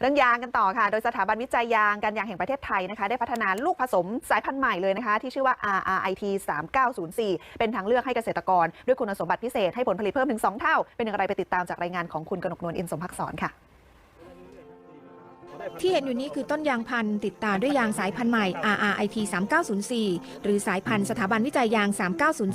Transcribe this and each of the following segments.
เรื่องยางกันต่อค่ะ โดยสถาบันวิจัยยางการยางแห่งประเทศไทยนะคะ ได้พัฒนาลูกผสมสายพันธุ์ใหม่เลยนะคะ ที่ชื่อว่า RRIT 3904 เป็นทางเลือกให้เกษตรกร ด้วยคุณสมบัติพิเศษให้ผลผลิตเพิ่มถึง 2 เท่า เป็นอย่างไรไปติดตามจากรายงานของคุณกนกนวลอินสมภักษรค่ะ ที่เห็นอยู่นี้คือต้นยางพันธุ์ติดตาด้วยยางสายพันธุ์ใหม่ RRIT 3904 หรือสายพันธุ์สถาบันวิจัยยาง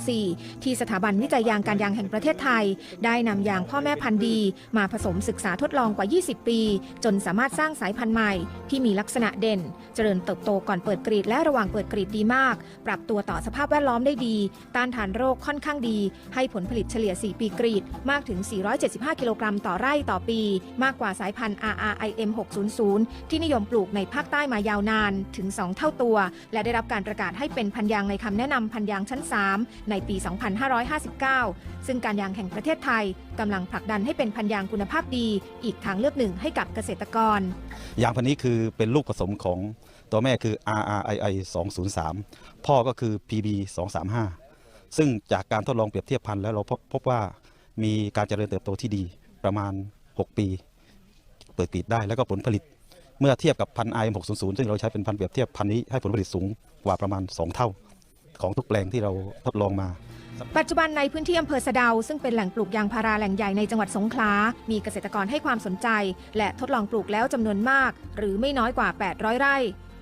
3904 ที่สถาบันวิจัยยางการยางแห่งประเทศไทย ได้นำยางพ่อแม่พันธุ์ดี มาผสมศึกษาทดลองกว่า 20 ปี จนสามารถสร้างสายพันธุ์ใหม่ ที่มีลักษณะเด่น เจริญเติบโตก่อนเปิดกรีดและระหว่างเปิดกรีดดีมาก ปรับตัวต่อสภาพแวดล้อมได้ดี ต้านทานโรคค่อนข้างดี ให้ผลผลิตเฉลี่ย 4 ปีกรีดมากถึง 475 กิโลกรัมต่อไร่ต่อปี มากกว่าสายพันธุ์ RRIM 600ที่นิยมปลูกในภาคใต้มายาวนานถึง 2 เท่าตัว และได้รับการประกาศให้เป็นพันยางในคำแนะนำพันยางชั้น 3 ในปี 2559 ซึ่งการยางแห่งประเทศไทยกำลังผลักดันให้เป็นพันยางคุณภาพดี อีกทางเลือกหนึ่งให้กับเกษตรกร ยางพันนี้คือเป็นลูกผสมของตัวแม่คือ RRII 203 พ่อก็คือ PB 235 ซึ่งจากการทดลองเปรียบเทียบพันธุ์แล้วเราพบพบว่ามีการเจริญเติบโตที่ดีประมาณ 6 ปี เปิดกีดได้แล้วก็ผลผลิต เมื่อเทียบกับพันธุ์ IM 600ซึ่งเราใช้เป็นพันเปรียบเทียบพันนี้ให้ผลผลิตสูงกว่าประมาณ 2 เท่า ของทุกแปลงที่เราทดลองมา ปัจจุบันในพื้นที่อำเภอสะเดา ซึ่งเป็นแหล่งปลูกยางพาราแหล่งใหญ่ในจังหวัดสงขลา มีเกษตรกรให้ความสนใจ และทดลองปลูกแล้วจำนวนมาก หรือไม่น้อยกว่า 800 ไร่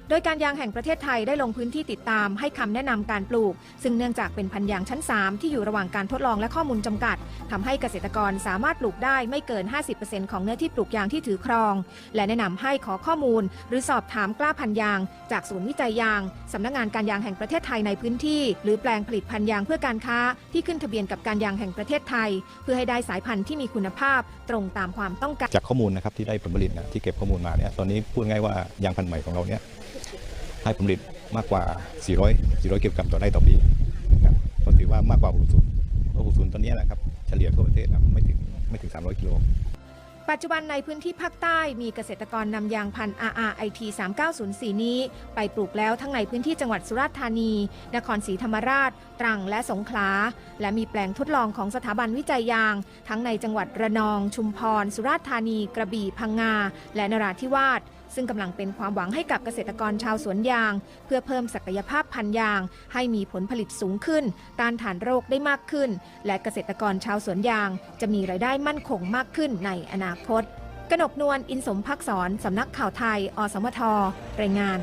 โดยการยางแห่งประเทศไทยได้ลงพื้นที่ติดตามให้คำแนะนำการปลูก ซึ่งเนื่องจากเป็นพันธุ์ยางชั้น 3 ที่อยู่ระหว่างการทดลองและข้อมูลจำกัดทำให้เกษตรกรสามารถปลูกได้ไม่เกิน 50%ของเนื้อที่ปลูกยางที่ถือครอง และแนะนำให้ขอข้อมูล หรือสอบถามกล้าพันธุ์ยาง จากศูนย์วิจัยยางสำนักงานการยางแห่งประเทศไทยในพื้นที่ หรือแปลงผลิตพันธุ์ยางเพื่อการค้า ที่ขึ้นทะเบียนกับการยางแห่งประเทศไทย เพื่อให้ได้สายพันธุ์ที่มีคุณภาพตรงตามความต้องการจากข้อมูลนะครับที่ได้ผลผลิตนะที่เก็บข้อมูลมาเนี่ยตอนนี้พูดง่ายว่ายางพันธุ์ใหม่ของเราเนี่ย ให้ผลผลิตมากกว่า 400 400กิโลกรัมต่อไร่ต่อปีนะครับก็ถือว่ามากกว่า60เพราะ60ตอนนี้นะครับเฉลี่ยทั่วประเทศนะไม่ถึงไม่ถึง 300 กิโลปัจจุบันในพื้นที่ภาคใต้มีเกษตรกรนำยางพันธุ์ RRIT 3904 นี้ ไปปลูกแล้วทั้งในพื้นที่จังหวัดสุราษฎร์ธานี นครศรีธรรมราช ตรังและสงขลา และมีแปลงทดลองของสถาบันวิจัยยาง ทั้งในจังหวัดระนอง ชุมพร สุราษฎร์ธานี กระบี่ พังงา และนราธิวาส ซึ่งกำลังเป็นความหวังให้กับเกษตรกรชาวสวนยาง เพื่อเพิ่มศักยภาพพันยาง ให้มีผลผลิตสูงขึ้น ต้านทานโรคได้มากขึ้น และเกษตรกรชาวสวนยาง จะมีรายได้มั่นคงมากขึ้นในอนาคต กนกนวลอินสมพักษรสำนักข่าวไทย อสมทรายงาน